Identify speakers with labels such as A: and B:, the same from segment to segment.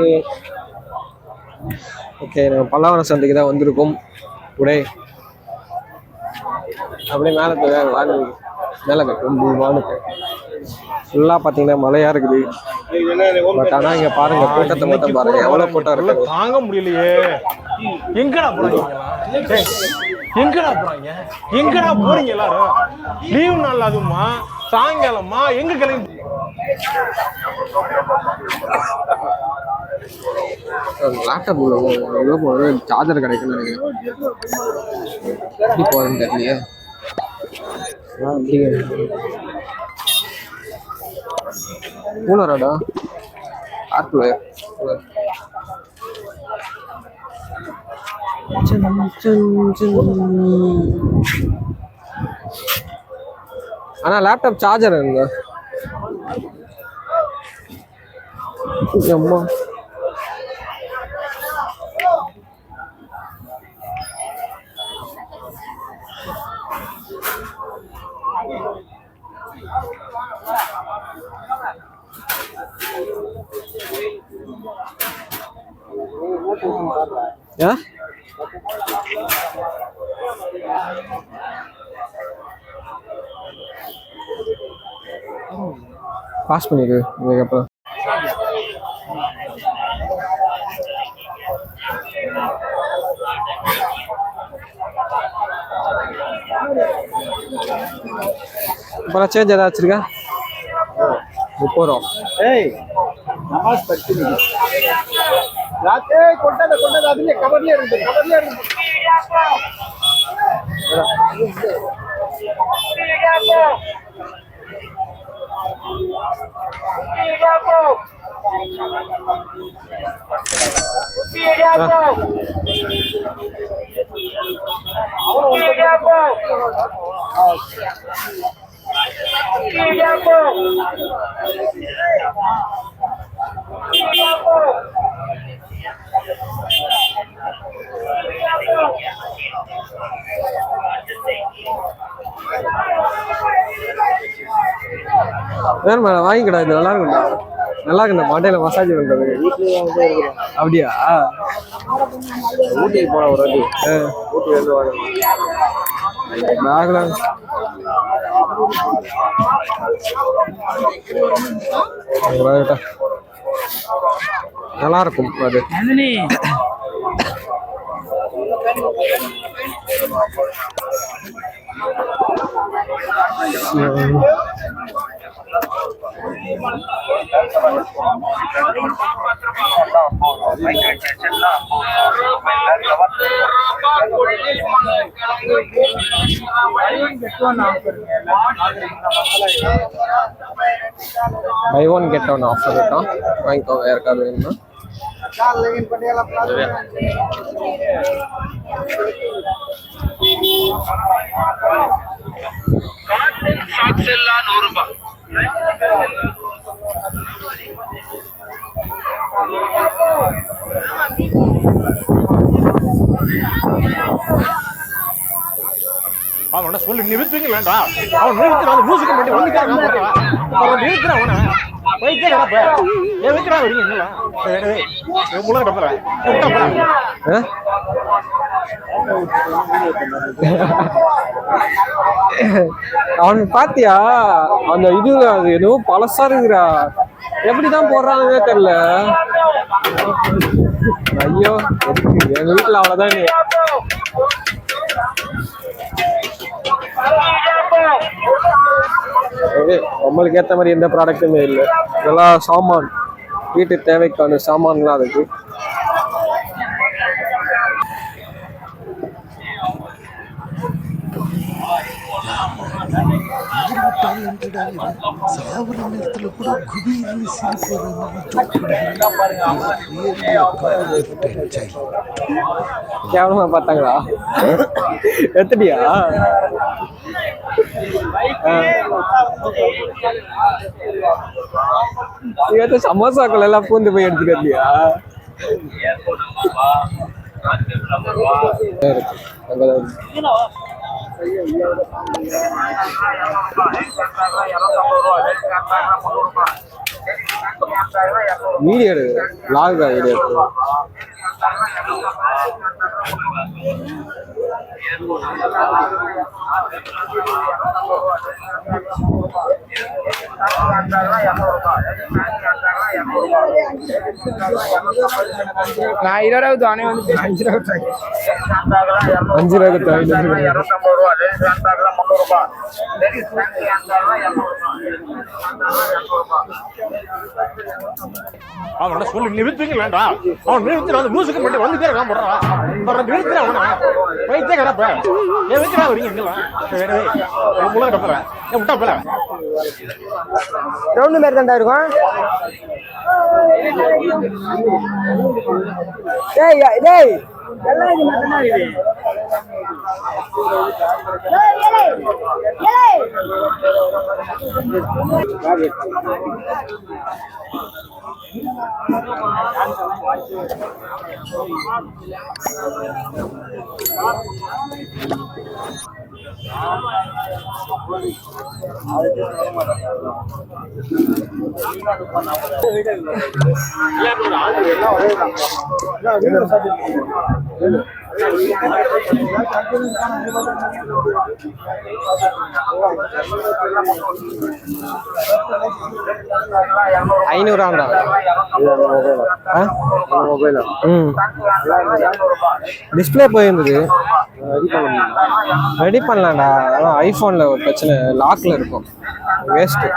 A: Okay okay நம்ம பல்லாவரம் சந்தைக்கு தான் வந்திருக்கோம். டுடே அப்படியே மேலே போய் வாங்க. மேலே கட்டும் வானுக்கு ஃபுல்லாக பார்த்தீங்கன்னா மழையாக இருக்குது. பட் ஆனால் இங்கே பாருங்க கூட்டத்தை மட்டும் பாருங்க. எவ்வளோ கூட்டம்
B: உள்ள
A: இருக்குது
B: தாங்க முடியலையே. எங்கடா போறாங்க? எங்கடா போறாங்க? எங்கடா போறீங்க எல்லாரும்? லீவு நாள் அதுமா சாயங்காலமா? எங்க கிளம்பி
A: லேப்டாப் எவ்வளோ போகிறது சார்ஜர் கிடைக்கும்னு நினைக்கிறேன். எப்படி போகிறேன்னு தெரியலையே. கூலராடா ஏர் கூலர் அண்ணா லேப்டாப் சார்ஜர் இருங்க அம்மா. ஆ பாஸ் பண்ணிடு இதுக்கப்புறம் இப்போலாம் சேஞ்ச் ஏதாவது வச்சிருக்கா முப்பது ஏய்
C: நமாஸ் படிச்சு ராத்தே கொண்டாத கொண்டாத அதுலயே கவர்லயே இருந்து கவர்லயே இருந்து அவன்
A: வேணும் மேடம் வாங்கிக்கடா இது நல்லா இருக்கும்டா. நல்லா இருக்குண்ணா மண்டையில மசாஜ் பண்றது. அப்படியா?
C: ஊட்டிக்கு போன ஒரு வாட்டி. ஊட்டி வந்து வாங்க.
A: பேக்ல நல்லா இருக்கும் அது. Buy one get one offer இருக்கான் வாங்கிக்கோங்க யாருக்காவது வேணும்னா
D: சாக்ஸ் நூறுபா
B: அவன சொல்லி நிறுத்துங்களேன்டா அவன் நிறுத்துறான் மியூசிக் பண்ணி வந்துக்காரன் அவன் நிறுத்துறான் அவனை. போய்க்கே கிடப்ப ஏன் வைக்கிறா வரீங்க என்னலாம் டப்புறேன்
A: கிடப்புறேன் அவனுக்கு பாத்தியா? அந்த இது அது ஏதோ பழசா இருக்குறா எப்படிதான் போடுறாங்க தெரியல. ஐயோ எங்க வீட்டுல அவ்வளவுதான் நீ. நம்மளுக்கு ஏத்த மாதிரி எந்த ப்ராடக்ட்டுமே இல்லை. இதெல்லாம் சாமான் வீட்டு தேவைக்கான சாமான்லாம் அதுக்கு.
E: சாவர கூட குபீர்னு சிரிப்பு
A: கேவலமா பார்த்தாங்களா எடுத்துட்டியா நீ சமோசாக்கள் எல்லாம் பூந்து போய் எடுத்துட்டு வந்தியா? இருக்கு. வீடியோ எடு லாக் வீடியோ எடு
C: நான் இருபதாவது அணை வந்து அஞ்சு ரூபா
A: அஞ்சு ரூபாய்க்கு ஐநூறு
D: இருநூத்தம்பது ரூபா லேடிஸ் பேண்ட் பேக்ல முந்நூறு ரூபாய் லேடிஸ் பேண்ட் இரநூறு ரூபாய்
B: அவனோட சொல்லி நிறுத்துங்களேன்டா அவன் நிறுத்தி வந்து லூசுக்கு மட்டும் வந்துட்டே இருக்கான் போடுறான். அப்புறம் நிறுத்துற அவனை? பைத்தே கிடப்ப ஏன் வைக்கிறா வரீங்க இங்கெல்லாம் முள்ள கிடப்பல ஏன் விட்டா போல?
C: ரவுண்டு மாதிரி தாண்டா இருக்கும் டேய் டேய் எல்லாம் இது மட்டும் தான் இருக்குது
A: ஐநூறாண்டா ம். டிஸ்பிளே போயிருந்தது ரெடி பண்ணலாம்டா. ஆனால் ஐஃபோனில் ஒரு பிரச்சனை லாக்கில் இருக்கும். வேஸ்ட்டு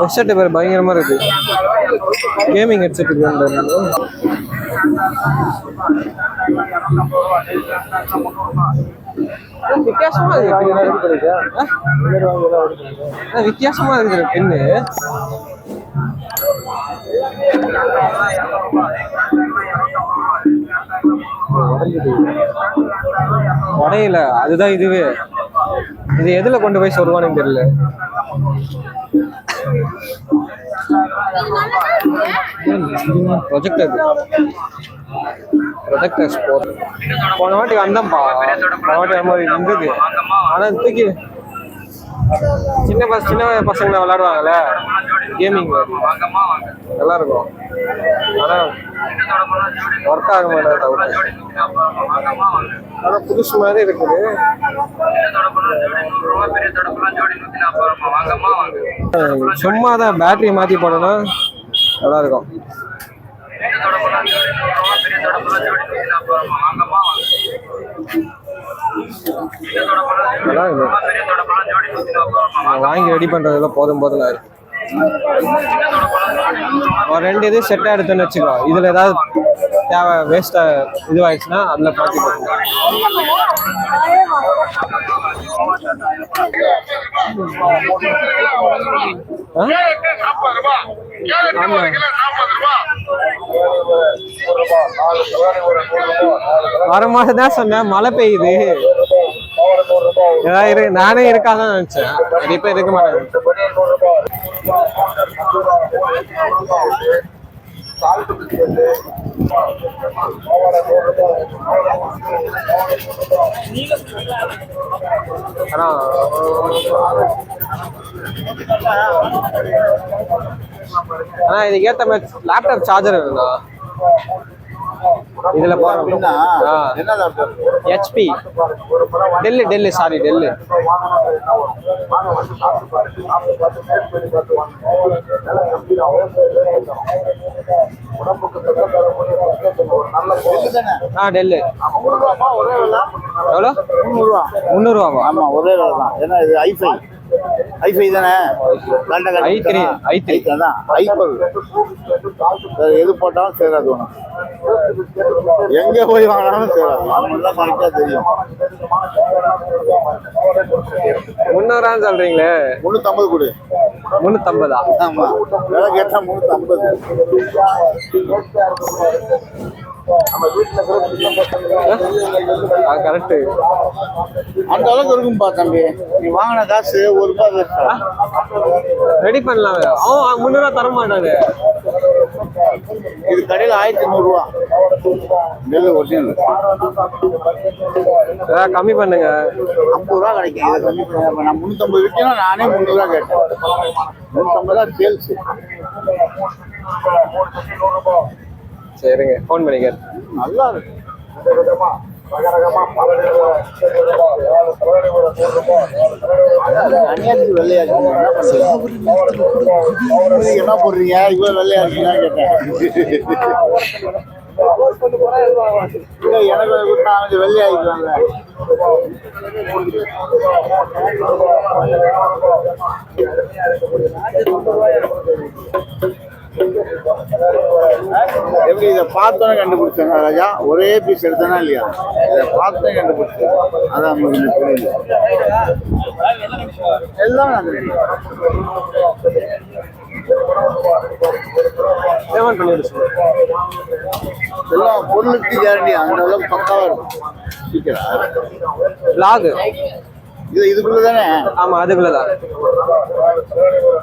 A: ஹெட்செட் பேர் பயங்கரமாக இருக்கு. கேமிங் ஹெட்செட் வித்தியாசமா இருக்கு? வித்தியாசமா இருக்குது பின்னு. உடையில. அதுதான் இதுவே. இது எதுல கொண்டு போய் சொருவானுன்னு தெரியல. ப்ரொஜெக்டர் ப்ரொஜெக்டர் ஸ்போர்ட் போன வாட்டி வந்தேன்ப்பா போன வாட்டி வரும்போது இருந்தது ஆனா தூக்கி சின்ன பச சின்ன பசங்க விளாடுவாங்கல்ல கேமிங் நல்லா இருக்கும் ஆனா ஒர்க் ஆக மாட்டேன் டவுட் ஆனா புதுசு மாதிரி இருக்குது. சும்மா தான் பேட்டரி மாத்தி போடணும். நல்லா இருக்கும் நல்லா இருக்கும் வாங்கி ரெடி பண்றதுல போதும் போதும் இருக்கு ஒரு ரெண்டு இது செட்டாக எடுத்துன்னு வச்சுக்கலாம் இதுல ஏதாவது தேவை வேஸ்ட்டாக இதுவாகிடுச்சுன்னா அதில் மாத்தி போட்டுக்கலாம். வர மாதம் தான் சொன்னேன் மழை பெய்யுது. ஏதாவது நானே இருக்காதான் நினைச்சேன். கண்டிப்பா இருக்க மாட்டேன் ஆனா ஆனா இதுக்கு மாதிரி லேப்டாப் சார்ஜர் இருக்குண்ணா இதுல போறோம் HP Dell Dell sorry Dell. ஆ டெல்லு. எவ்வளோ?
C: முந்நூறுவா.
A: முந்நூறுவாவா?
C: ஆமா ஒரே விலை தான். ஏன்னா இது ஐஃபை ஐஃபை தானே? கரெக்டா
A: i3, i3.
C: அதான் ஐபல் எது போட்டாலும் சேராது உனக்கு. எங்க போய் வாங்கினாலும் சேராது. அவங்க தான் கரெக்டா தெரியும்.
A: முந்நூறான்னு சொல்றீங்களே?
C: முந்நூற்றம்பது கொடு.
A: முந்நூற்றம்பதா
C: ஆமா. விலை கேட்டா முந்நூற்றம்பது
A: கரெக்டு
C: அந்த அளவுக்கு இருக்கும்பா தம்பி. நீ வாங்கின காசு ஒரு ரூபாய்
A: ரெடி பண்ணலாம். அவன் முந்நூறுவா தர மாட்டாரு
C: இது கடையில் ஆயிரத்தி நூறுரூவா நெல் ஒரிஜினல்
A: ஏதாவது கம்மி பண்ணுங்க.
C: ஐம்பது ரூபா கிடைக்கும். இதை கம்மி பண்ண இப்ப நான் முந்நூற்றம்பது விற்கணும் நானே முந்நூறுரூவா கேட்டேன். முந்நூற்றம்பது ரூபா சேல்ஸு.
A: சரிங்க ஃபோன் பண்ணிக்கிறேன்
C: நல்லா இருக்கு என்ன போடுறீங்க இவ்வளோ வெள்ளையா இருக்கீங்களா கேட்டேன் இல்லை எனக்கு அவங்க வெள்ளையாகிக்கிறாங்க எப்படி இதை பார்த்தோன்னே கண்டுபிடிச்சாங்க ராஜா ஒரே பீஸ் எடுத்தானா இல்லையா? இதை பார்த்தோன்னே கண்டுபிடிச்சேன். அதான் உங்களுக்கு புரியல எல்லாம் நான் எல்லாம் பொருளுக்கு கேரண்டி அந்த அளவுக்கு பக்காவா இருக்கும். சீக்கிரம்.
A: லாகு
C: இது இதுக்குள்ள தானே
A: ஆமா அதுக்குள்ளதான்.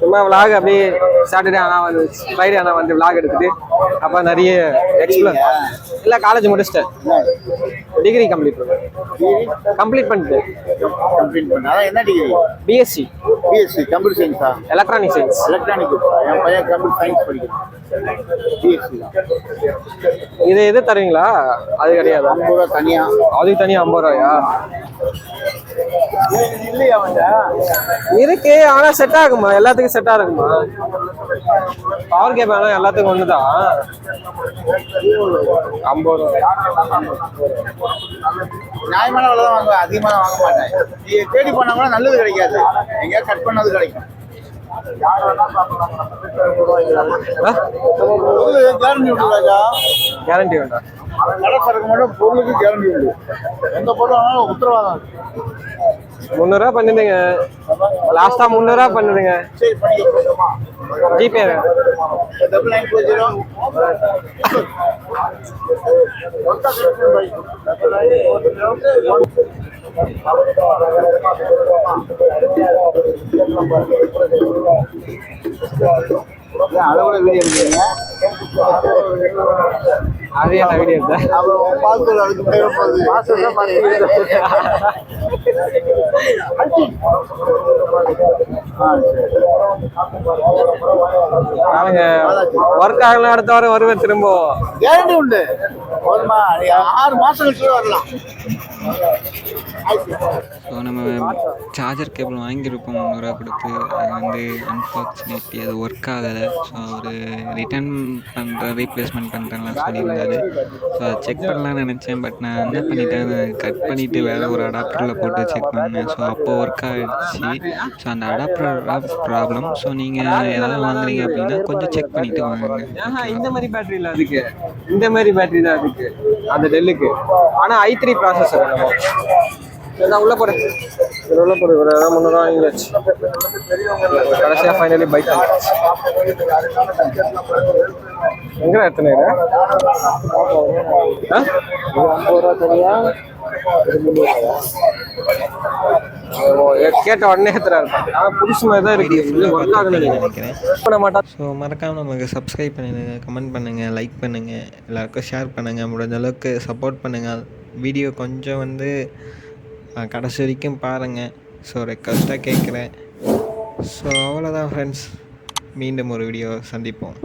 A: சும்மா விலாக் அப்படியே சாட்டர்டே ஆனா வந்து ஃப்ரைடே ஆனா வந்து விலாக் எடுத்துட்டு அப்ப நிறைய எக்ஸ்ப்ளோர் இல்ல காலேஜ் முடிச்சிட்டேன். டிகிரி கம்ப்ளீட் பண்ணேன். கம்ப்ளீட் பண்ணிட்டேன்.
C: கம்ப்ளீட் பண்ண. என்ன டிகிரி
A: பிஎஸ்சி
C: பிஎஸ்சி கம்ப்யூட்டர் சயின்ஸா
A: எலக்ட்ரானிக் சயின்ஸ்
C: எலக்ட்ரானிக் என் பையன் கம்ப்யூட்டர் சயின்ஸ் படிக்கிறான்.
A: இது எது தருவீங்களா? அது கிடையாது?
C: ஐம்பது ரூபா தனியா?
A: அதுக்கு தனியா ஐம்பது ரூபாயா? இருக்கு ஆனா செட் ஆகுமா? எல்லாத்துக்கும் செட் ஆகுமா பவர் கேப் ஆனா எல்லாத்துக்கும் ஒண்ணுதான் ஐம்பது
C: நியாயமான விலை தான் வாங்குவேன் அதிகமாக வாங்க மாட்டேன். நீ தேடி பண்ணா கூட நல்லது கிடைக்காது. எங்கேயா கட் பண்ணது கிடைக்கும். கேரண்டி உண்டு? கடை சரக்கு மட்டும் பொருளுக்கு கேரண்டி உண்டு. எந்த பொருள் வாங்கினாலும் உத்தரவாதம்.
A: முந்நூறுரூவா பண்ணுதுங்க லாஸ்டா முந்நூறுரூவா
C: பண்ணிக்கோ.
A: GPay
C: double nine four zero அளவுல வீடியோ எடுக்கிறீங்க
A: அதே நான் வீடியோ எடுத்தேன்.
C: அப்புறம் பால்கோல் அதுக்கு தேவைப்படுது ஆ சரி
A: அவங்க ஒர்க் ஆகலாம் அடுத்த வாரம் வருவேன் திரும்ப
C: கேரண்டி உண்டு. ஆறு மாசம் கழிச்சு வரலாம்.
F: ஸோ நம்ம சார்ஜர் கேபிள் வாங்கியிருப்போம் முந்நூறுரூவா கொடுத்து. அது வந்து அன்ஃபார்ச்சுனேட்லி அது ஒர்க் ஆகலை. ஸோ அவர் ரிட்டர்ன் பண்ணுற ரீப்ளேஸ்மெண்ட் பண்ணுறேன்லாம் சொல்லியிருந்தாரு. ஸோ அதை செக் பண்ணலாம்னு நினச்சேன். பட் நான் என்ன பண்ணிட்டேன்? அதை கட் பண்ணிவிட்டு வேறு ஒரு அடாப்டரில் போட்டு செக் பண்ணேன். ஸோ அப்போ ஒர்க் ஆகிடுச்சு ஸோ அந்த அடாப்டர் ப்ராப்ளம் ஸோ நீங்கள் ஏதாவது வாங்குறீங்க அப்படின்னா கொஞ்சம் செக் பண்ணிவிட்டு வாங்குங்க
A: இந்த மாதிரி பேட்டரி இல்லை அதுக்கு இந்த மாதிரி பேட்டரி தான் அதுக்கு அந்த டெல்லுக்கு ஆனால் ஐ த்ரீ ப்ராசஸர் நான் உள்ள போறேன் இதுல உள்ள போறேன் ஒரு ஏதாவது முந்நூறுவா வாங்கியாச்சு கடைசியா ஃபைனலி பைக் எங்க எத்தனை இது? ஆ? ஓ, கேட்ட உடனே எத்தனை ஆனா புதுசு மாதிரி தான் இருக்கு. இது ஒர்க் ஆகல
F: நினைக்கிறேன்.
A: பண்ண மாட்டா
F: ஸோ மறக்காமல் நமக்கு சப்ஸ்கிரைப் பண்ணுங்கள் கமெண்ட் பண்ணுங்கள் லைக் பண்ணுங்கள் எல்லாருக்கும் ஷேர் பண்ணுங்கள் முடிஞ்ச அளவுக்கு சப்போர்ட் பண்ணுங்கள் வீடியோ கொஞ்சம் வந்து கடைசி வரைக்கும் பாருங்கள் ஸோ ரெக்வஸ்ட்டாக கேட்குறேன். ஸோ அவ்வளோதான் ஃப்ரெண்ட்ஸ் மீண்டும் ஒரு வீடியோ சந்திப்போம்.